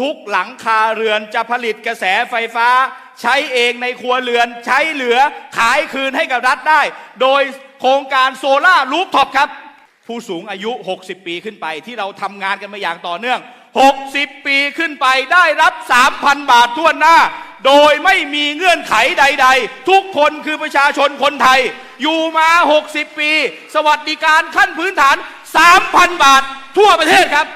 ทุกหลังคาเรือนจะผลิตกระแสไฟฟ้า ใช้เองในครัวเรือนใช้เหลือขายคืนให้กับรัฐได้ โดยโครงการโซล่ารูฟท็อปครับ ผู้สูงอายุ 60 ปีขึ้นไปที่เราทำงานกันมาอย่างต่อเนื่อง 60 ปีขึ้นไปได้รับ 3,000 บาททั่วหน้า โดยไม่มีเงื่อนไขใด ๆ ทุกคนคือประชาชนคนไทย อยู่มา 60 ปี สวัสดิการขั้นพื้นฐาน 3,000 บาททั่วประเทศครับ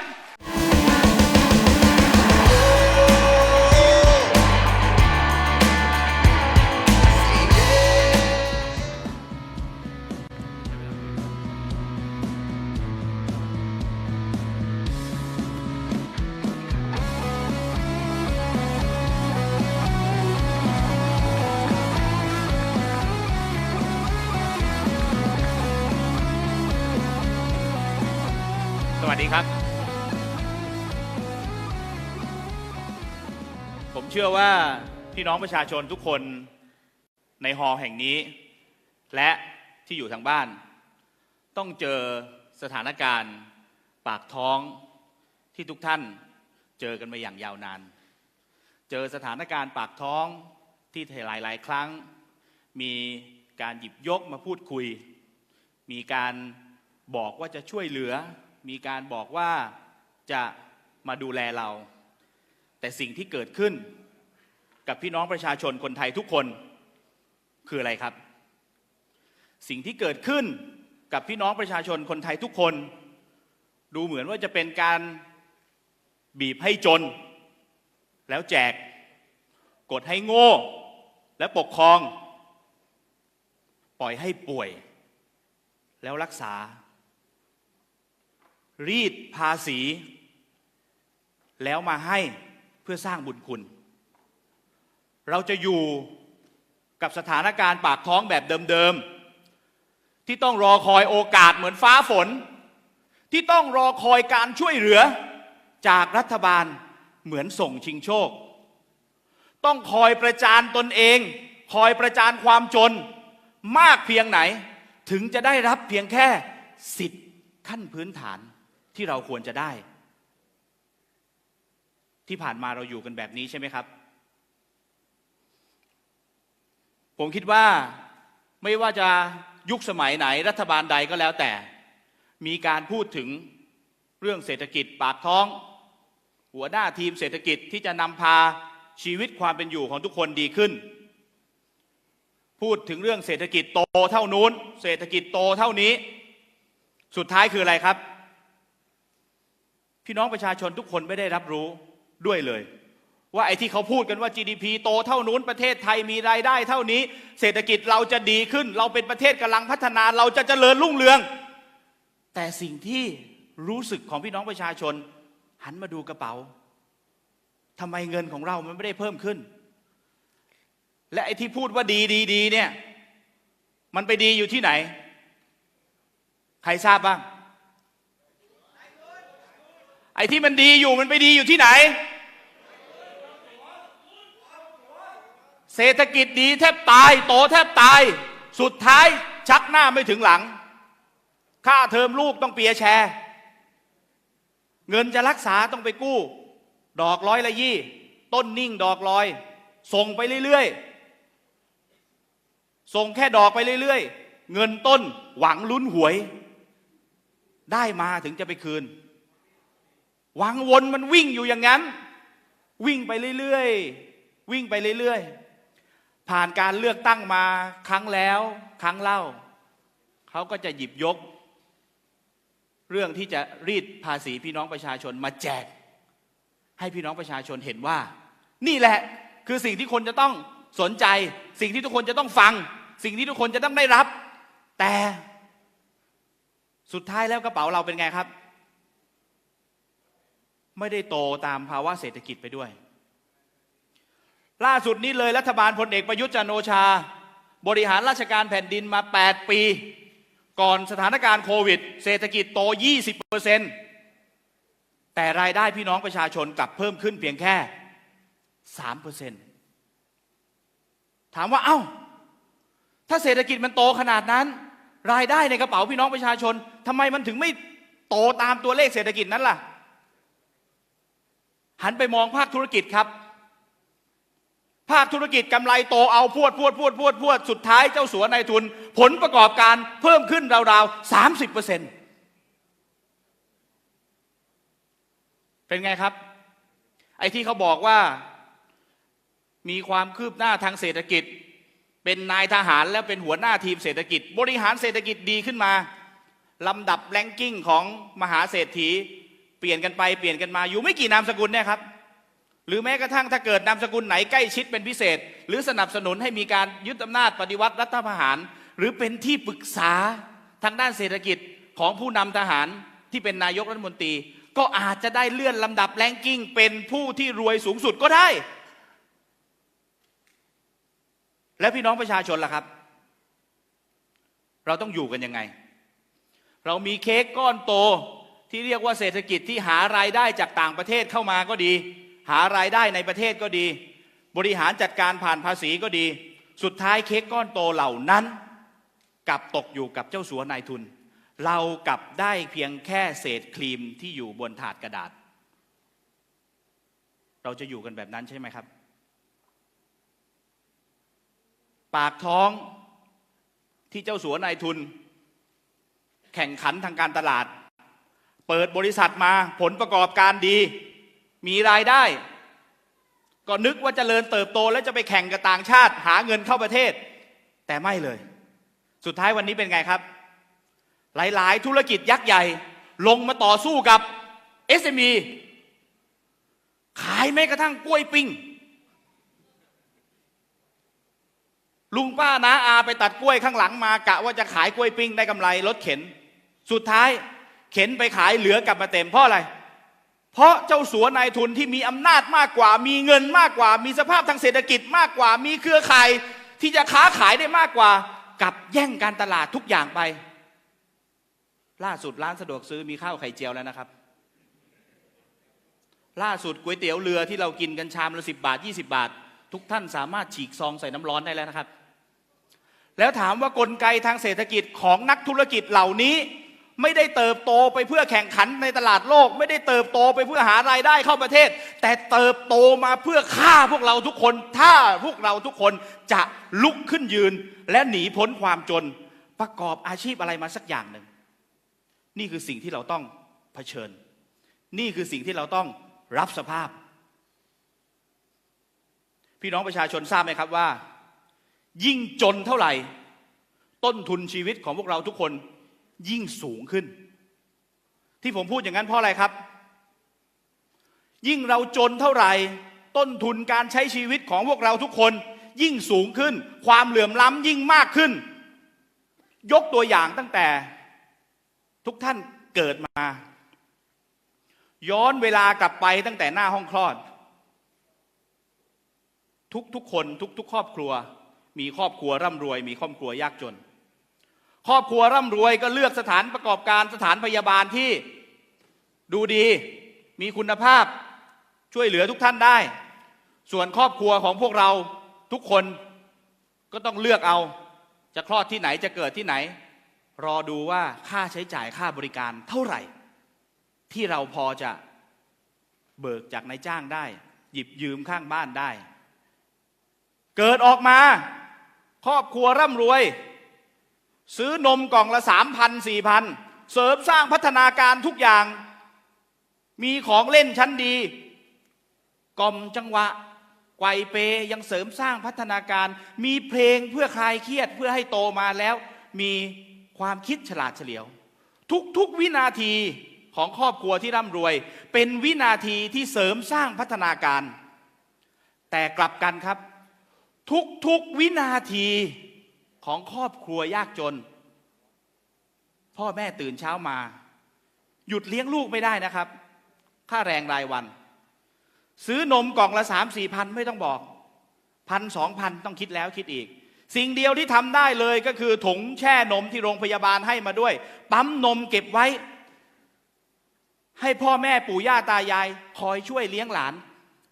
วัสดีครับ ผมเชื่อว่าพี่น้องประชาชนทุกคนในฮอแห่งนี้ และที่อยู่ทางบ้าน ต้องเจอสถานการณ์ปากท้องที่ทุกท่านเจอกันมาอย่างยาวนาน เจอสถานการณ์ปากท้องที่หลายๆครั้ง มีการหยิบยกมาพูดคุย มีการบอกว่าจะช่วยเหลือ มีการบอกว่าจะมาดูแลเรา แต่สิ่งที่เกิดขึ้นกับพี่น้องประชาชนคนไทยทุกคนคืออะไรครับ สิ่งที่เกิดขึ้นกับพี่น้องประชาชนคนไทยทุกคน ดูเหมือนว่าจะเป็นการบีบให้จน แล้วแจก กดให้โง่ และปกครอง ปล่อยให้ป่วย แล้วรักษา รีดภาษี แล้วมาให้เพื่อสร้างบุญคุณ เราจะอยู่กับสถานการณ์ปากท้องแบบเดิมๆ ที่ต้องรอคอยโอกาสเหมือนฟ้าฝน ที่ต้องรอคอยการช่วยเหลือ จากรัฐบาลเหมือนส่งชิงโชค ต้องคอยประจานตนเอง คอยประจานความจนมากเพียงไหน ถึงจะได้รับเพียงแค่สิทธิ์ขั้นพื้นฐาน ที่เราควรจะได้ ที่ผ่านมาเราอยู่กันแบบนี้ใช่ไหมครับ ผมคิดว่าไม่ว่าจะยุคสมัยไหนรัฐบาลใดก็แล้วแต่ มีการพูดถึงเรื่องเศรษฐกิจปากท้อง หัวหน้าทีมเศรษฐกิจที่จะนำพาชีวิตความเป็นอยู่ของทุกคนดีขึ้น พูดถึงเรื่องเศรษฐกิจโตเท่านู้น เศรษฐกิจโตเท่านี้ สุดท้ายคืออะไรครับ พี่น้องประชาชนทุกคนไม่ได้รับรู้ด้วยเลย ว่าไอ้ที่เขาพูดกันว่า GDP โตเท่านู้นประเทศไทยมีรายได้เท่านี้ เศรษฐกิจเราจะดีขึ้น เราเป็นประเทศกำลังพัฒนาเราจะเจริญรุ่งเรือง แต่สิ่งที่รู้สึกของพี่น้องประชาชน หันมาดูกระเป๋าทำไมเงินของเรามันไม่ได้เพิ่มขึ้น และไอ้ที่พูดว่าดีดีดีเนี่ย มันไปดีอยู่ที่ไหน ใครทราบบ้าง ไอ้ที่มันดีอยู่มันไปดีอยู่ที่ไหน เศรษฐกิจดีแทบตาย โตแทบตาย สุดท้ายชักหน้าไม่ถึงหลัง ค่าเทอมลูกต้องเปียแชร์ เงินจะรักษาต้องไปกู้ ดอกร้อยละยี่ ต้นนิ่งดอกลอย ส่งไปเรื่อยๆ ส่งแค่ดอกไปเรื่อยๆ เงินต้นหวังลุ้นหวย ได้มาถึงจะไปคืน วังวนมันวิ่งอยู่อย่างนั้น วิ่งไปเรื่อยๆวิ่งไปเรื่อยๆผ่านการเลือกตั้งมาครั้งแล้ว ครั้งเล่าเขาก็จะหยิบยก เรื่องที่จะรีดภาษีพี่น้องประชาชนมาแจก ให้พี่น้องประชาชนเห็นว่า นี่แหละคือสิ่งที่คนจะต้องสนใจ สิ่งที่ทุกคนจะต้องฟัง สิ่งที่ทุกคนจะต้องได้รับ แต่สุดท้ายแล้วกระเป๋าเราเป็นไงครับ ไม่ได้โตตามภาวะเศรษฐกิจไปด้วย ล่าสุดนี้เลยรัฐบาลพลเอกประยุทธ์จันโอชา บริหารราชการแผ่นดินมา 8 ปี ก่อนสถานการณ์โควิด เศรษฐกิจโต 20%แต่รายได้พี่น้องประชาชนกลับเพิ่มขึ้นเพียงแค่ 3%ถามว่าเอ้า ถ้าเศรษฐกิจมันโตขนาดนั้น รายได้ในกระเป๋าพี่น้องประชาชนทำไมมันถึงไม่โตตามตัวเลขเศรษฐกิจนั้นล่ะ หันไปมองภาคธุรกิจครับ ภาคธุรกิจกำไรโตเอาพวดพวดพวดพวดพวดสุดท้ายเจ้าสัวนายทุน ผลประกอบการเพิ่มขึ้นราวๆสามสิบเปอร์เซ็นต์เป็นไงครับ ไอ้ที่เขาบอกว่ามีความคืบหน้าทางเศรษฐกิจ เป็นนายทหารและเป็นหัวหน้าทีมเศรษฐกิจ บริหารเศรษฐกิจดีขึ้นมาลำดับแรงกิ้งของมหาเศรษฐี ปลี่ยนกันไปเปลี่ยนกันมาอยู่ไม่กี่นามสกุลเนี่ยครับ หรือแม้กระทั่งถ้าเกิดนามสกุลไหนใกล้ชิดเป็นพิเศษ หรือสนับสนุนให้มีการยึดอำนาจปฏิวัติรัฐประหาร หรือเป็นที่ปรึกษาทางด้านเศรษฐกิจของผู้นำทหารที่เป็นนายกรัฐมนตรี ก็อาจจะได้เลื่อนลำดับแรงกิ้งเป็นผู้ที่รวยสูงสุดก็ได้ และพี่น้องประชาชนล่ะครับ เราต้องอยู่กันยังไง เรามีเค้กก้อนโต ที่เรียกว่าเศรษฐกิจที่หารายได้จากต่างประเทศเข้ามาก็ดี หารายได้ในประเทศก็ดี บริหารจัดการผ่านภาษีก็ดี สุดท้ายเค้กก้อนโตเหล่านั้นกลับตกอยู่กับเจ้าสัวนายทุน เรากลับได้เพียงแค่เศษครีมที่อยู่บนถาดกระดาษ เราจะอยู่กันแบบนั้นใช่ไหมครับ ปากท้องที่เจ้าสัวนายทุน แข่งขันทางการตลาด เปิดบริษัทมาผลประกอบการดี มีรายได้ ก็นึกว่าจเจริญเติบโต แล้วจะไปแข่งกับต่างชาติ หาเงินเข้าประเทศ แต่ไม่เลย สุดท้ายวันนี้เป็นไงครับ หลาย ๆ ธุรกิจยักษ์ใหญ่ ลงมาต่อสู้กับ SME ขายแม้กระทั่งกล้วยปิ้งลุงป้าน้าอาไปตัดกล้วยข้างหลังมากะว่าจะขายกล้วยปิ้งได้กำไรรถเข็น สุดท้าย เข็นไปขายเหลือกลับมาเต็มเพราะอะไร เพราะเจ้าสัวนายทุนที่มีอำนาจมากกว่า มีเงินมากกว่า มีสภาพทางเศรษฐกิจมากกว่า มีเครือข่ายที่จะค้าขายได้มากกว่า กับแย่งการตลาดทุกอย่างไป ล่าสุดร้านสะดวกซื้อมีข้าวไข่เจียวแล้วนะครับ ล่าสุดก๋วยเตี๋ยวเรือที่เรากินกันชามละสิบบาท 20 บาท ทุกท่านสามารถฉีกซองใส่น้ำร้อนได้แล้วนะครับ แล้วถามว่ากลไกทางเศรษฐกิจของนักธุรกิจเหล่านี้ ไม่ได้เติบโตไปเพื่อแข่งขันในตลาดโลก ไม่ได้เติบโตไปเพื่อหารายได้เข้าประเทศ แต่เติบโตมาเพื่อฆ่าพวกเราทุกคน ถ้าพวกเราทุกคนจะลุกขึ้นยืน และหนีพ้นความจนประกอบอาชีพอะไรมาสักอย่างหนึ่งนี่คือสิ่งที่เราต้องเผชิญ นี่คือสิ่งที่เราต้องรับสภาพ พี่น้องประชาชนทราบไหมครับว่า ยิ่งจนเท่าไหร่ ต้นทุนชีวิตของพวกเราทุกคน ยิ่งสูงขึ้น ที่ผมพูดอย่างนั้นเพราะอะไรครับ ยิ่งเราจนเท่าไหร่ ต้นทุนการใช้ชีวิตของพวกเราทุกคน ยิ่งสูงขึ้น ความเหลื่อมล้ำยิ่งมากขึ้น ยกตัวอย่างตั้งแต่ทุกท่านเกิดมา ย้อนเวลากลับไปตั้งแต่หน้าห้องคลอด ทุกทุกคนทุกทุกครอบครัว มีครอบครัวร่ำรวย มีครอบครัวยากจน ครอบครัวร่ำรวยก็เลือกสถานประกอบการสถานพยาบาลที่ดูดีมีคุณภาพช่วยเหลือทุกท่านได้ ส่วนครอบครัวของพวกเราทุกคนก็ต้องเลือกเอา จะคลอดที่ไหนจะเกิดที่ไหน รอดูว่าค่าใช้จ่ายค่าบริการเท่าไหร่ ที่เราพอจะเบิกจากนายจ้างได้ หยิบยืมข้างบ้านได้ เกิดออกมา ครอบครัวร่ำรวย ซื้อนมกล่องละสามพันสี่พันเสริมสร้างพัฒนาการทุกอย่าง มีของเล่นชั้นดีกล่อมจังหวะไกวเปยังเสริมสร้างพัฒนาการ มีเพลงเพื่อคลายเครียดเพื่อให้โตมาแล้ว มีความคิดฉลาดเฉลียว ทุกๆวินาทีของครอบครัวที่ร่ำรวย เป็นวินาทีที่เสริมสร้างพัฒนาการ แต่กลับกันครับ ทุกๆวินาที ของครอบครัวยากจน พ่อแม่ตื่นเช้ามา หยุดเลี้ยงลูกไม่ได้นะครับ ค่าแรงรายวัน ซื้อนมกล่องละสามสี่พันไม่ต้องบอกพันสองพันต้องคิดแล้วคิดอีก สิ่งเดียวที่ทำได้เลยก็คือถุงแช่นมที่โรงพยาบาลให้มาด้วย ปั๊มนมเก็บไว้ ให้พ่อแม่ปู่ย่าตายาย คอยช่วยเลี้ยงหลาน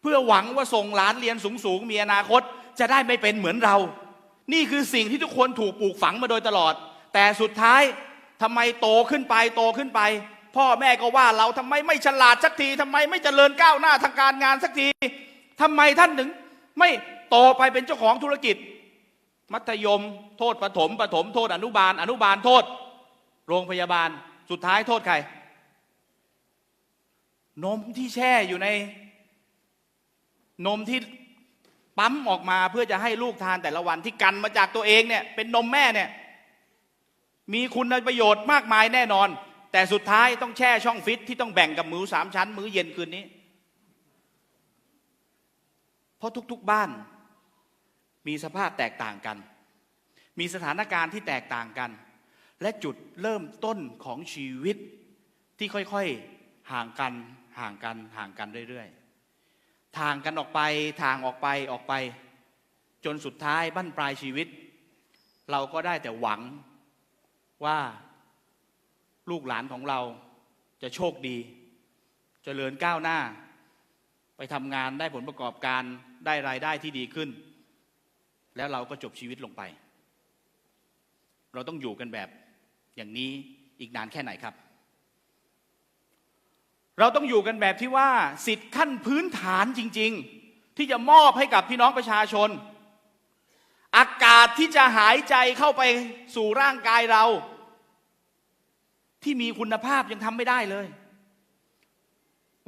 เพื่อหวังว่าส่งหลานเรียนสูงๆมีอนาคต จะได้ไม่เป็นเหมือนเรา นี่คือสิ่งที่ทุกคนถูกปลูกฝังมาโดยตลอด แต่สุดท้ายทำไมโตขึ้นไปโตขึ้นไป พ่อแม่ก็ว่าเราทำไมไม่ฉลาดสักทีทำไมไม่เจริญก้าวหน้าทางการงานสักทีทำไมท่านถึง ไม่โตไปเป็นเจ้าของธุรกิจ มัธยม โทษประถมประถมโทษอนุบาล อนุบาลโทษ โรงพยาบาลสุดท้ายโทษใคร นมที่แช่อยู่ใน นมที่ ปั๊มออกมาเพื่อจะให้ลูกทานแต่ละวันที่กันมาจากตัวเองเนี่ยเป็นนมแม่เนี่ยมีคุณประโยชน์มากมายแน่นอน แต่สุดท้ายต้องแช่ช่องฟิตที่ต้องแบ่งกับหมูสามชั้น มื้อเย็นคืนนี้ เพราะทุกๆบ้าน มีสภาพแตกต่างกัน มีสถานการณ์ที่แตกต่างกัน และจุดเริ่มต้นของชีวิตที่ค่อยๆ ห่างกันห่างกันห่างกันเรื่อยๆ ทางกันออกไปทางออกไปออกไป จนสุดท้ายบั้นปลายชีวิต เราก็ได้แต่หวังว่าลูกหลานของเราจะโชคดีจเจริญก้าวหน้า ไปทำงานได้ผลประกอบการได้รายได้ที่ดีขึ้น แล้วเราก็จบชีวิตลงไป เราต้องอยู่กันแบบอย่างนี้อีกนานแค่ไหนครับ เราต้องอยู่กันแบบที่ว่าสิทธิ์ขั้นพื้นฐานจริง ๆ ที่จะมอบให้กับพี่น้องประชาชน อากาศที่จะหายใจเข้าไปสู่ร่างกายเรา ที่มีคุณภาพยังทำไม่ได้เลย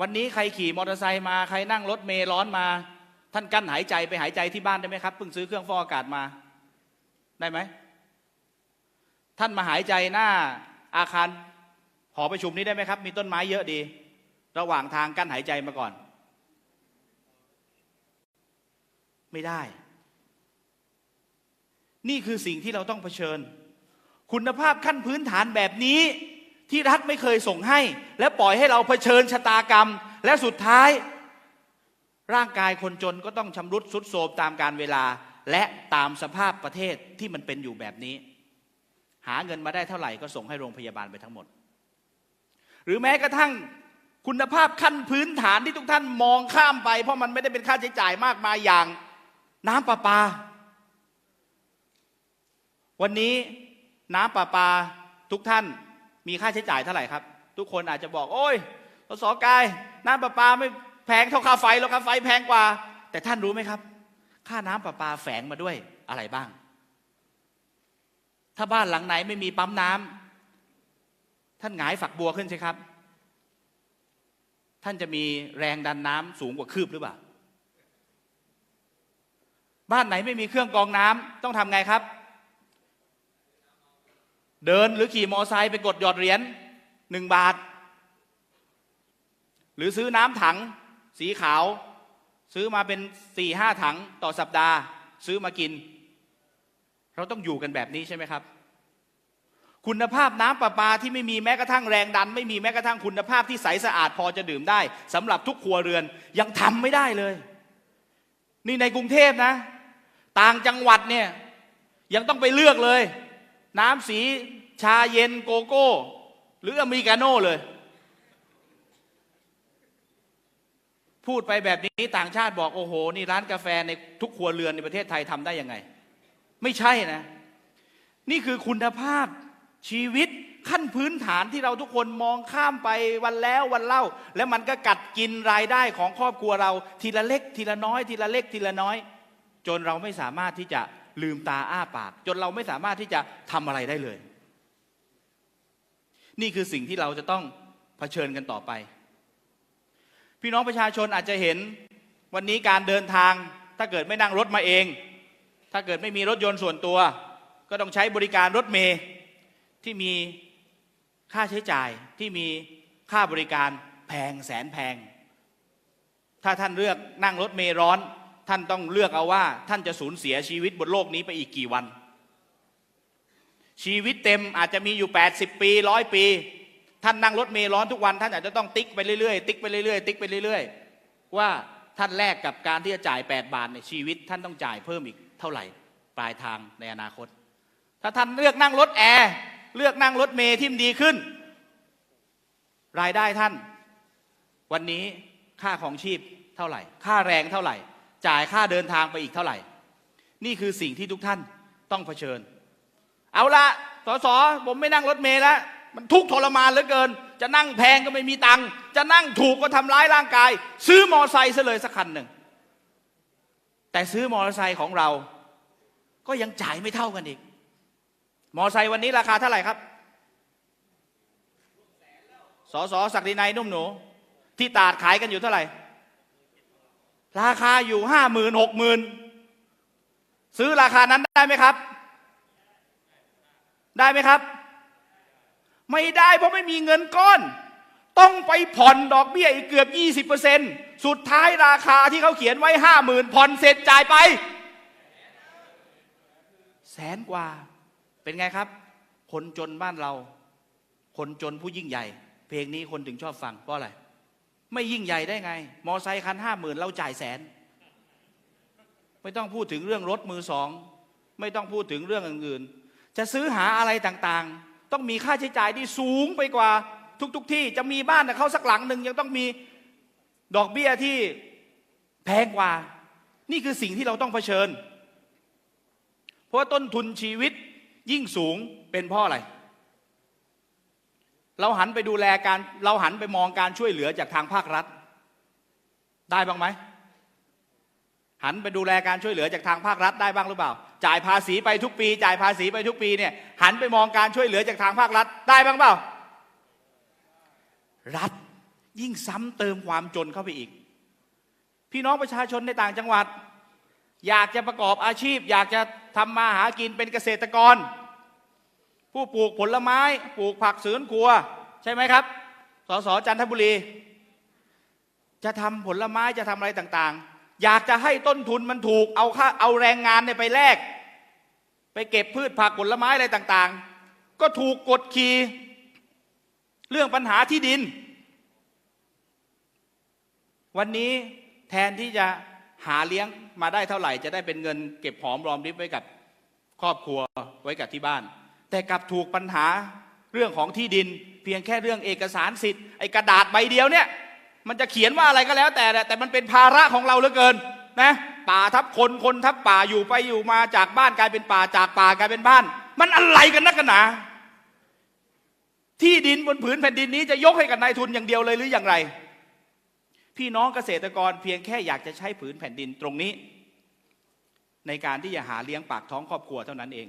วันนี้ใครขี่มอเตอร์ไซค์มาใครนั่งรถเมล์ร้อนมา ท่านกั้นหายใจไปหายใจที่บ้านได้ไหมครับเพิ่งซื้อเครื่องฟอกอากาศมาได้ไหมท่านมาหายใจหน้าอาคารหอประชุมนี้ได้ไหมครับ มีต้นไม้เยอะดี ระหว่างทางกั้นหายใจมาก่อน ไม่ได้ นี่คือสิ่งที่เราต้องเผชิญ คุณภาพขั้นพื้นฐานแบบนี้ ที่รัฐไม่เคยส่งให้ และปล่อยให้เราเผชิญชะตากรรม และสุดท้าย ร่างกายคนจนก็ต้องชำรุดสุดโทรมตามการเวลา และตามสภาพประเทศที่มันเป็นอยู่แบบนี้ หาเงินมาได้เท่าไหร่ก็ส่งให้โรงพยาบาลไปทั้งหมด หรือแม้กระทั่ง คุณภาพขั้นพื้นฐานที่ทุกท่านมองข้ามไป เพราะมันไม่ได้เป็นค่าใช้จ่ายมากมายอย่าง น้ำประปา วันนี้น้ำประปาทุกท่านมีค่าใช้จ่ายเท่าไหร่ครับ ทุกคนอาจจะบอก โอ้ยสสกาย น้ำประปาไม่แพงเท่าค่าไฟหรอกค่าไฟแพงกว่า แต่ท่านรู้ไหมครับ ค่าน้ำประปาแฝงมาด้วยอะไรบ้าง ถ้าบ้านหลังไหนไม่มีปั๊มน้ำท่านหงายฝักบัวขึ้นใช่ครับ ท่านจะมีแรงดันน้ำสูงกว่าคืบหรือเปล่า บ้านไหนไม่มีเครื่องกรองน้ำต้องทำไงครับ เดินหรือขี่มอไซค์ไปกดหยอดเหรียญหนึ่งบาท หรือซื้อน้ำถังสีขาว ซื้อมาเป็นสี่ห้าถังต่อสัปดาห์ ซื้อมากิน เราต้องอยู่กันแบบนี้ใช่ไหมครับ คุณภาพน้ำประปาที่ไม่มีแม้กระทั่งแรงดัน ไม่มีแม้กระทั่งคุณภาพที่ใสสะอาดพอจะดื่มได้สำหรับทุกครัวเรือนยังทำไม่ได้เลย นี่ในกรุงเทพนะ ต่างจังหวัดเนี่ยยังต้องไปเลือกเลย น้ำสีชาเย็นโกโก้ หรืออเมริกาโน่เลย พูดไปแบบนี้ต่างชาติบอกโอ้โห นี่ร้านกาแฟในทุกครัวเรือนในประเทศไทยทำได้ยังไง ไม่ใช่นะ นี่คือคุณภาพ ชีวิตขั้นพื้นฐานที่เราทุกคนมองข้ามไปวันแล้ววันเล่า แล้วมันก็กัดกินรายได้ของครอบครัวเราทีละเล็กทีละน้อย ทีละเล็กทีละน้อย จนเราไม่สามารถที่จะลืมตาอ้าปาก จนเราไม่สามารถที่จะทำอะไรได้เลย นี่คือสิ่งที่เราจะต้องเผชิญกันต่อไป พี่น้องประชาชนอาจจะเห็นวันนี้การเดินทาง ถ้าเกิดไม่นั่งรถมาเอง ถ้าเกิดไม่มีรถยนต์ส่วนตัว ก็ต้องใช้บริการรถเมย์ ที่มีค่าใช้จ่ายที่มีค่าบริการแพงแสนแพง ถ้าท่านเลือกนั่งรถเมย์ร้อน ท่านต้องเลือกเอาว่า ท่านจะสูญเสียชีวิตบนโลกนี้ไปอีกกี่วัน ชีวิตเต็มอาจจะมีอยู่ 80 ปีร้อยปี ท่านนั่งรถเมล์ร้อนทุกวัน ท่านอาจจะต้องติ๊กไปเรื่อยๆติ๊กไปเรื่อยๆติ๊กไปเรื่อยๆว่าท่านแลกกับการที่จะจ่าย 8 บาทในชีวิต ท่านต้องจ่ายเพิ่มอีกเท่าไหร่ปลายทางในอนาคต ถ้าท่านเลือกนั่งรถแอร์ เลือกนั่งรถเมล์ที่มันดีขึ้น รายได้ท่าน วันนี้ค่าของชีพเท่าไหร่ ค่าแรงเท่าไหร่ จ่ายค่าเดินทางไปอีกเท่าไหร่ นี่คือสิ่งที่ทุกท่านต้องเผชิญ เอาละสสผมไม่นั่งรถเมล์แล้ว มันทุกทรมานเหลือเกิน จะนั่งแพงก็ไม่มีตังค์จะนั่งถูกก็ทำร้ายร่างกาย ซื้อมอไซค์ซะเลยสักคันหนึ่งแต่ซื้อมอเตอร์ไซค์ของเรา ก็ยังจ่ายไม่เท่ากันอีก มอไซค์วันนี้ราคาเท่าไหร่ครับสอสอศักดินัยนุ่มหนู ที่ตาดขายกันอยู่เท่าไหร่ ราคาอยู่ห้าหมื่นหกหมื่นซื้อราคานั้นได้ไหมครับ ได้ไหมครับ ไม่ได้เพราะไม่มีเงินก้อน ต้องไปผ่อนดอกเบี้ยอีกเกือบ20%สุดท้ายราคาที่เขาเขียนไว้ห้าหมื่นผ่อนเสร็จจ่ายไป แสนกว่า เป็นไงครับ คนจนบ้านเรา คนจนผู้ยิ่งใหญ่ เพลงนี้คนถึงชอบฟังเพราะอะไร ไม่ยิ่งใหญ่ได้ไง มอไซค์คันห้าหมื่นเราจ่ายแสน ไม่ต้องพูดถึงเรื่องรถมือสอง ไม่ต้องพูดถึงเรื่องอื่นๆจะซื้อหาอะไรต่างๆ ต้องมีค่าใช้จ่ายที่สูงไปกว่าทุกๆทที่จะมีบ้านเขาสักหลังหนึ่งยังต้องมีดอกเบี้ยที่แพงกว่า นี่คือสิ่งที่เราต้องเผชิญ เพราะว่าต้นทุนชีวิต ยิ่งสูงเป็นเพราะอะไร เราหันไปดูแลการเราหันไปมองการช่วยเหลือจากทางภาครัฐ ได้บ้างไหมหันไปดูแลการช่วยเหลือจากทางภาครัฐได้บ้างหรือเปล่า จ่ายภาษีไปทุกปี จ่ายภาษีไปทุกปีเนี่ยหันไปมองการช่วยเหลือจากทางภาครัฐได้บ้างเปล่า รัฐยิ่งซ้ำเติมความจนเข้าไปอีก พี่น้องประชาชนในต่างจังหวัด อยากจะประกอบอาชีพ อยากจะ ทำมาหากินเป็นเกษตรกร ผู้ปลูกผลไม้ ปลูกผักสวนครัว ใช่ไหมครับสสจันทบุรี จะทำผลไม้จะทำอะไรต่างๆ อยากจะให้ต้นทุนมันถูกเอาค่าเอาแรงงานเนี่ยไปแลกไปเก็บพืชผักผลไม้อะไรต่างๆ ก็ถูกกดขี่เรื่องปัญหาที่ดิน วันนี้แทนที่จะ หาเลี้ยงมาได้เท่าไหร่ จะได้เป็นเงินเก็บหอมรอมริบไว้กับครอบครัวไว้กับที่บ้าน แต่กลับถูกปัญหาเรื่องของที่ดิน เพียงแค่เรื่องเอกสารสิทธิ์ไอ้กระดาษใบเดียวเนี่ย มันจะเขียนว่าอะไรก็แล้ว แต่แต่มันเป็นภาระของเราเหลือเกินนะป่าทับคนคนทับป่าอยู่ไปอยู่มาจากบ้านกลายเป็นป่าจากป่ากลายเป็นบ้าน มันอะไรกันนักกันหนา ที่ดินบนผืนแผ่นดินนี้จะยกให้กับนายทุนอย่างเดียวเลยหรืออย่างไร พี่น้องเกษตรกรเพียงแค่อยากจะใช้ผืนแผ่นดินตรงนี้ ในการที่จะหาเลี้ยงปากท้องครอบครัวเท่านั้นเอง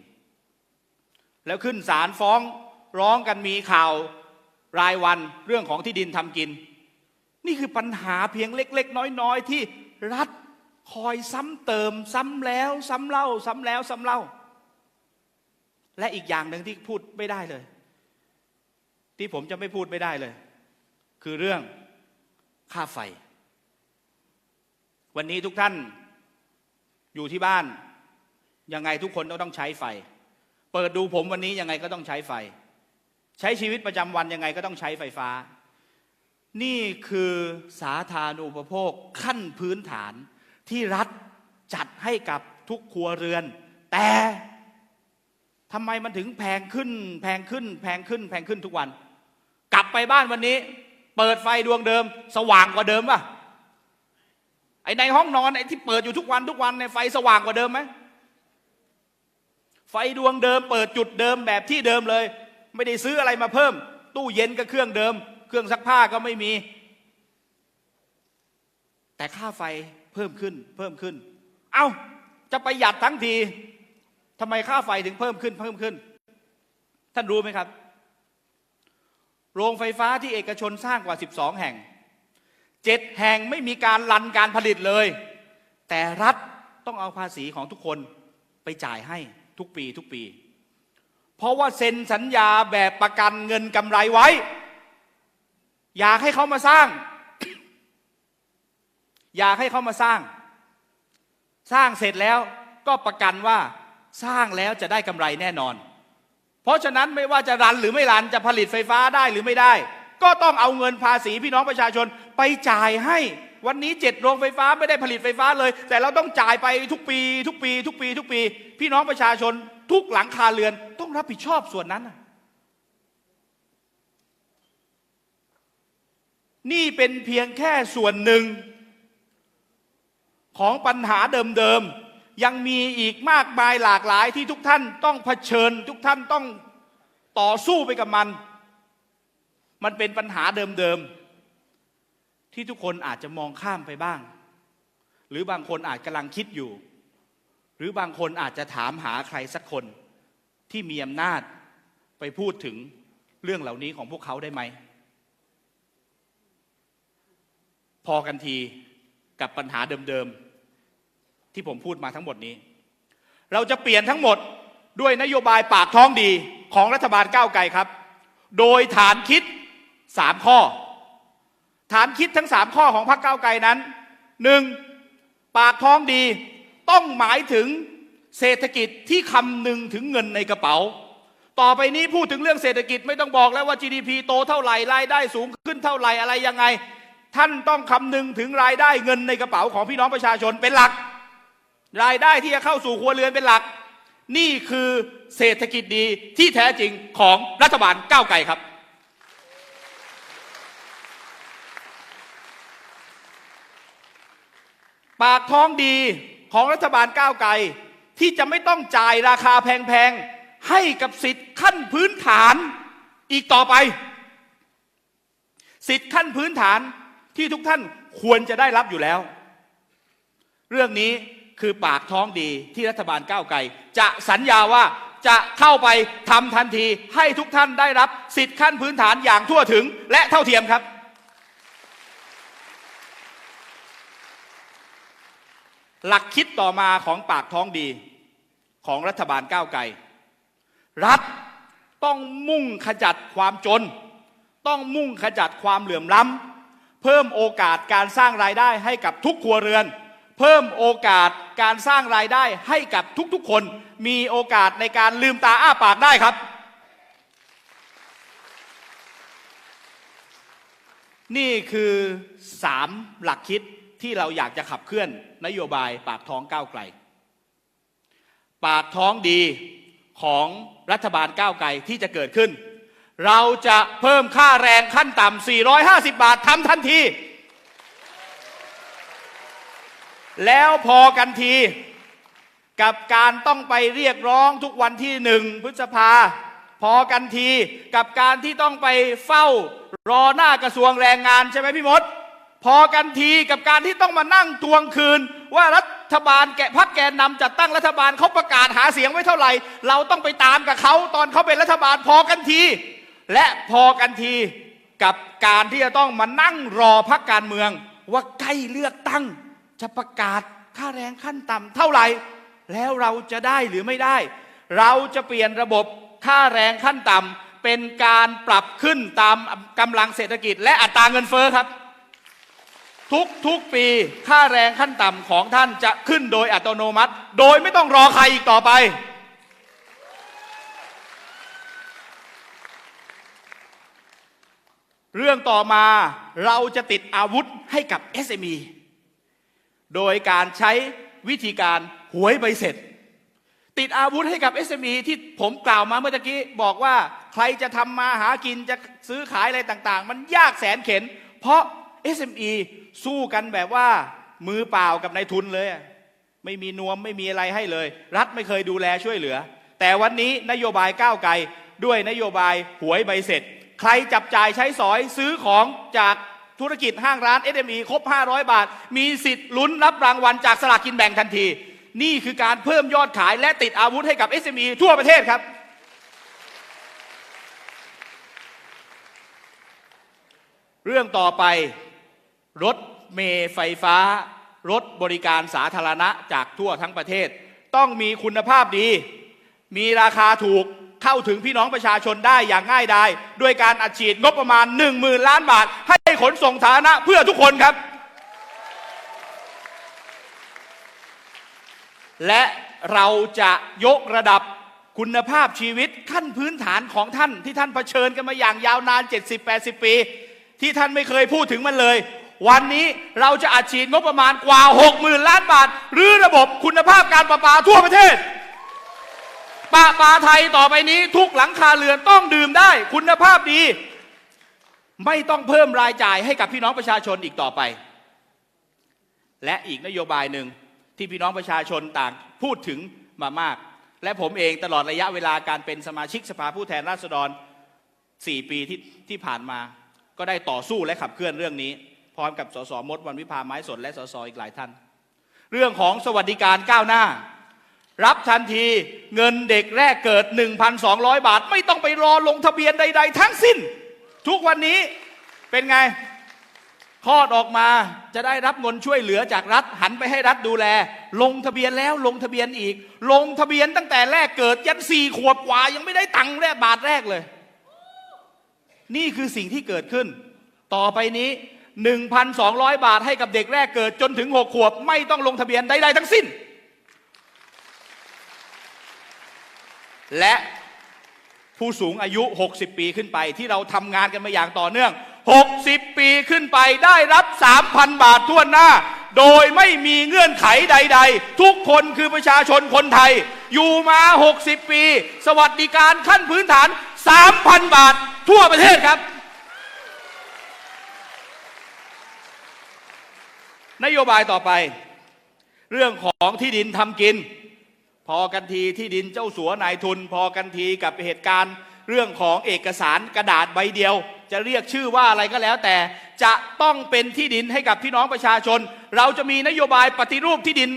แล้วขึ้นศาลฟ้องร้องกันมีข่าวรายวันเรื่องของที่ดินทำกิน นี่คือปัญหาเพียงเล็ก ๆ น้อย ๆ ที่รัฐคอยซ้ำเติม ซ้ำแล้ว ซ้ำเล่า ซ้ำแล้ว ซ้ำเล่า และอีกอย่างหนึ่งที่พูดไม่ได้เลย ที่ผมจะไม่พูดไม่ได้เลย คือเรื่อง ค่าไฟ วันนี้ทุกท่านอยู่ที่บ้าน ยังไงทุกคนก็ต้องใช้ไฟ เปิดดูผมวันนี้ยังไงก็ต้องใช้ไฟ ใช้ชีวิตประจำวันยังไงก็ต้องใช้ไฟฟ้า นี่คือสาธารณูปโภคขั้นพื้นฐานที่รัฐจัดให้กับทุกครัวเรือน แต่ทำไมมันถึงแพงขึ้น แพงขึ้น แพงขึ้น แพงขึ้นทุกวัน กลับไปบ้านวันนี้ เปิดไฟดวงเดิม สว่างกว่าเดิมป่ะไอในห้องนอนไอที่เปิดอยู่ทุกวันทุกวันในไฟสว่างกว่าเดิมไหมไฟดวงเดิม เปิดจุดเดิมแบบที่เดิมเลย ไม่ได้ซื้ออะไรมาเพิ่ม ตู้เย็นก็เครื่องเดิม เครื่องซักผ้าก็ไม่มี แต่ค่าไฟเพิ่มขึ้นเพิ่มขึ้น เอา้าจะประหยัดทั้งทีทำไมค่าไฟถึงเพิ่มขึ้นเพิ่มขึ้น ท่านรู้ไหมครับ โรงไฟฟ้าที่เอกชนสร้างกว่า 12 แห่งเจ็ดแห่งไม่มีการรันการผลิตเลย แต่รัฐต้องเอาภาษีของทุกคนไปจ่ายให้ทุกปีทุกปี เพราะว่าเซ็นสัญญาแบบประกันเงินกำไรไว้ อยากให้เขามาสร้าง อยากให้เขามาสร้าง สร้างเสร็จแล้วก็ประกันว่าสร้างแล้วจะได้กำไรแน่นอน เพราะฉะนั้นไม่ว่าจะรันหรือไม่รันจะผลิตไฟฟ้าได้หรือไม่ได้ ก็ต้องเอาเงินภาษีพี่น้องประชาชนไปจ่ายให้วันนี้เจ็ดโรงไฟฟ้าไม่ได้ผลิตไฟฟ้าเลย แต่เราต้องจ่ายไปทุกปี ทุกปี ทุกปี ทุกปี พี่น้องประชาชนทุกหลังคาเรือนต้องรับผิดชอบส่วนนั้น นี่เป็นเพียงแค่ส่วนหนึ่งของปัญหาเดิมๆ ยังมีอีกมากมายหลากหลายที่ทุกท่านต้องเผชิญ ทุกท่านต้องต่อสู้ไปกับมัน มันเป็นปัญหาเดิมๆ ที่ทุกคนอาจจะมองข้ามไปบ้าง หรือบางคนอาจกำลังคิดอยู่ หรือบางคนอาจจะถามหาใครสักคนที่มีอำนาจไปพูดถึงเรื่องเหล่านี้ของพวกเขาได้ไหม พอกันทีกับปัญหาเดิมๆ ที่ผมพูดมาทั้งหมดนี้ เราจะเปลี่ยนทั้งหมดด้วยนโยบายปากท้องดีของรัฐบาลก้าวไกลครับ โดยฐานคิดสามข้อ ฐานคิดทั้งสามข้อของพรรคก้าวไกลนั้นหนึ่งปากท้องดีต้องหมายถึงเศรษฐกิจที่คำหนึ่งถึงเงินในกระเป๋า ต่อไปนี้พูดถึงเรื่องเศรษฐกิจไม่ต้องบอกแล้วว่า GDP โตเท่าไหร่รายได้สูงขึ้นเท่าไหร่อะไรยังไง ท่านต้องคำนึงถึงรายได้เงินในกระเป๋าของพี่น้องประชาชนเป็นหลัก รายได้ที่จะเข้าสู่ครัวเรือนเป็นหลัก นี่คือเศรษฐกิจดีที่แท้จริงของรัฐบาลก้าวไกลครับ ปากท้องดีของรัฐบาลก้าวไกลที่จะไม่ต้องจ่ายราคาแพงๆ ให้กับสิทธิ์ขั้นพื้นฐานอีกต่อไป สิทธิ์ขั้นพื้นฐานที่ทุกท่านควรจะได้รับอยู่แล้ว เรื่องนี้ คือปากท้องดีที่รัฐบาลก้าวไกลจะสัญญาว่าจะเข้าไปทำทันทีให้ทุกท่านได้รับสิทธิขั้นพื้นฐานอย่างทั่วถึงและเท่าเทียมครับ หลักคิดต่อมาของปากท้องดีของรัฐบาลก้าวไกลรัฐต้องมุ่งขจัดความจน ต้องมุ่งขจัดความเหลื่อมล้ำเพิ่มโอกาสการสร้างรายได้ให้กับทุกครัวเรือน เพิ่มโอกาสการสร้างรายได้ให้กับทุกๆคน มีโอกาสในการลืมตาอ้าปากได้ครับ นี่คือสามหลักคิดที่เราอยากจะขับเคลื่อนนโยบายปากท้องก้าวไกล ปากท้องดีของรัฐบาลก้าวไกลที่จะเกิดขึ้น เราจะเพิ่มค่าแรงขั้นต่ำ450 บาททำทันที แล้วพอกันที กับการต้องไปเรียกร้องทุกวันที่หนึ่งพฤษภา พอกันทีกับการที่ต้องไปเฝ้ารอหน้ากระทรวงแรงงานใช่ไหมพี่มด พอกันทีกับการที่ต้องมานั่งทวงคืน ว่ารัฐบาลแกะพักแกนนำจัดตั้งรัฐบาลเขาประกาศหาเสียงไว้เท่าไหร่ เราต้องไปตามกับเขาตอนเขาเป็นรัฐบาลพอกันที และพอกันทีกับการที่จะต้องมานั่งรอพักการเมืองว่าใกล้เลือกตั้ง จะประกาศค่าแรงขั้นต่ำเท่าไหร่ แล้วเราจะได้หรือไม่ได้ เราจะเปลี่ยนระบบค่าแรงขั้นต่ำเป็นการปรับขึ้นตามกำลังเศรษฐกิจ และอัตราเงินเฟ้อครับ ทุกทุกปีค่าแรงขั้นต่ำของท่านจะขึ้นโดยอัตโนมัติ โดยไม่ต้องรอใครอีกต่อไปเรื่องต่อมาเราจะติดอาวุธให้กับ SME โดยการใช้วิธีการหวยใบเสร็จ ติดอาวุธให้กับ SME ที่ผมกล่าวมาเมื่อกี้บอกว่าใครจะทำมาหากินจะซื้อขายอะไรต่างๆ มันยากแสนเข็น เพราะ SME สู้กันแบบว่ามือเปล่ากับนายทุนเลย ไม่มีนวมไม่มีอะไรให้เลย รัฐไม่เคยดูแลช่วยเหลือ แต่วันนี้นโยบายก้าวไกลด้วยนโยบายหวยใบเสร็จ ใครจับจ่ายใช้สอยซื้อของจาก ธุรกิจห้างร้าน SME ครบ 500 บาท มีสิทธิ์ลุ้นรับรางวัลจากสลากกินแบ่งทันที นี่คือการเพิ่มยอดขายและติดอาวุธให้กับ SME ทั่วประเทศครับ เรื่องต่อไปรถเมล์ไฟฟ้า รถบริการสาธารณะจากทั่วทั้งประเทศ ต้องมีคุณภาพดี มีราคาถูกเข้าถึงพี่น้องประชาชนได้อย่างง่ายดายด้วยการอัดฉีดงบประมาณ 1 0,000 ล้านบาทให้ ให้ขนส่งสาธารณะเพื่อทุกคนครับ และเราจะยกระดับคุณภาพชีวิตขั้นพื้นฐานของท่านที่ท่านเผชิญกันมาอย่างยาวนาน 70-80 ปี ที่ท่านไม่เคยพูดถึงมันเลย วันนี้เราจะอัดฉีดงบประมาณกว่า 60,000 ล้านบาท หรือระบบคุณภาพการประปาทั่วประเทศปาปาไทยต่อไปนี้ทุกหลังคาเรือนต้องดื่มได้ คุณภาพดี ไม่ต้องเพิ่มรายจ่ายให้กับพี่น้องประชาชนอีกต่อไป และอีกนโยบายหนึ่งที่พี่น้องประชาชนต่างพูดถึงมามาก และผมเองตลอดระยะเวลาการเป็นสมาชิกสภาผู้แทนราษฎร 4 ปีที่ที่ผ่านมา ก็ได้ต่อสู้และขับเคลื่อนเรื่องนี้ พร้อมกับสสมดวันวิพาไม้สนและสสอีกหลายท่าน เรื่องของสวัสดิการก้าวหน้า รับทันทีเงินเด็กแรกเกิด 1,200 บาท ไม่ต้องไปรอลงทะเบียนใด ๆ ทั้งสิ้น ทุกวันนี้เป็นไงคลอดออกมาจะได้รับเงินช่วยเหลือจากรัฐหันไปให้รัฐดูแล ลงทะเบียนแล้วลงทะเบียนอีก ลงทะเบียนตั้งแต่แรกเกิดยันสี่ขวบกว่ายังไม่ได้ตังค์แรกบาทแรกเลย นี่คือสิ่งที่เกิดขึ้น ต่อไปนี้ 1,200 บาทให้กับเด็กแรกเกิดจนถึง 6 ขวบ ไม่ต้องลงทะเบียนใดๆทั้งสิ้น และ ผู้สูงอายุ 60 ปีขึ้นไป ที่เราทำงานกันมาอย่างต่อเนื่อง 60 ปีขึ้นไปได้รับ 3,000 บาททั่วหน้า โดยไม่มีเงื่อนไขใด ๆ ทุกคนคือประชาชนคนไทย อยู่มา 60 ปี สวัสดิการขั้นพื้นฐาน 3,000 บาททั่วประเทศครับ นโยบายต่อไป เรื่องของที่ดินทำกิน พอกันทีที่ดินเจ้าสัวนายทุน พอกันทีกับเหตุการณ์เรื่องของเอกสารกระดาษใบเดียว จะเรียกชื่อว่าอะไรก็แล้ว แต่จะต้องเป็นที่ดินให้กับพี่น้องประชาชน เราจะมีนโยบายปฏิรูปที่ดิน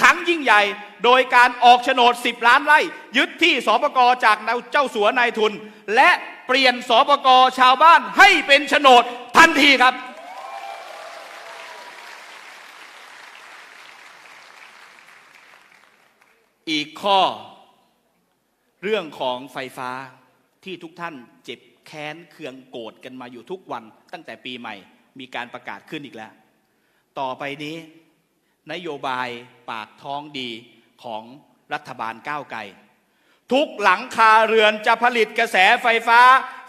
ครั้งยิ่งใหญ่ โดยการออกโฉนด 10 ล้านไร่ ยึดที่สปกจากเจ้าสัวนายทุน และเปลี่ยนสปกชาวบ้านให้เป็นโฉนดทันทีครับ อีกข้อ เรื่องของไฟฟ้าที่ทุกท่านเจ็บแค้นเคืองโกรธกันมาอยู่ทุกวันตั้งแต่ปีใหม่ มีการประกาศขึ้นอีกแล้ว ต่อไปนี้ นโยบายปากท้องดีของรัฐบาลก้าวไกลทุกหลังคาเรือนจะผลิตกระแสไฟฟ้า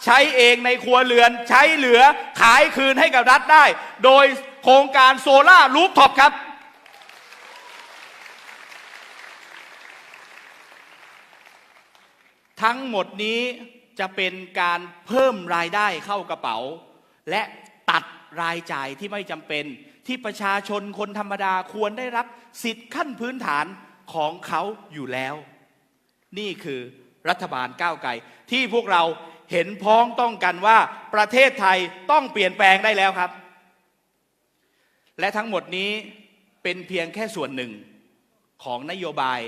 ใช้เองในครัวเรือนใช้เหลือขายคืนให้กับรัฐได้ โดยโครงการโซล่ารูฟท็อปครับ ทั้งหมดนี้จะเป็นการเพิ่มรายได้เข้ากระเป๋า และตัดรายจ่ายที่ไม่จำเป็น ที่ประชาชนคนธรรมดาควรได้รับสิทธิ์ขั้นพื้นฐานของเขาอยู่แล้ว นี่คือรัฐบาลก้าวไกลที่พวกเราเห็นพ้องต้องกันว่าประเทศไทยต้องเปลี่ยนแปลงได้แล้วครับ และทั้งหมดนี้เป็นเพียงแค่ส่วนหนึ่งของนโยบาย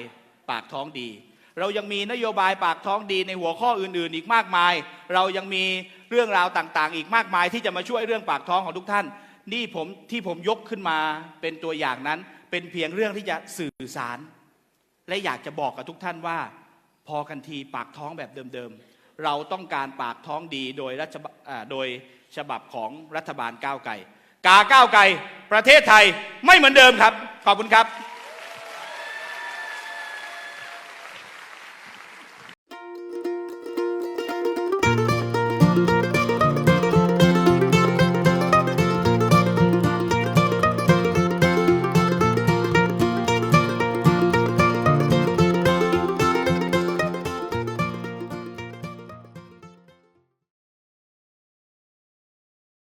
ปากท้องดี เรายังมีนโยบายปากท้องดีในหัวข้ออื่นๆ อีกมากมาย เรายังมีเรื่องราวต่างๆ อีกมากมาย ที่จะมาช่วยเรื่องปากท้องของทุกท่าน นี่ผมที่ผมยกขึ้นมาเป็นตัวอย่างนั้น เป็นเพียงเรื่องที่จะสื่อสาร และอยากจะบอกกับทุกท่านว่า พอกันทีปากท้องแบบเดิมๆ เราต้องการปากท้องดีโดยรัฐบอ่าโดยฉบับของรัฐบาลก้าวไกลกาก้าวไกลประเทศไทยไม่เหมือนเดิมครับ ขอบคุณครับ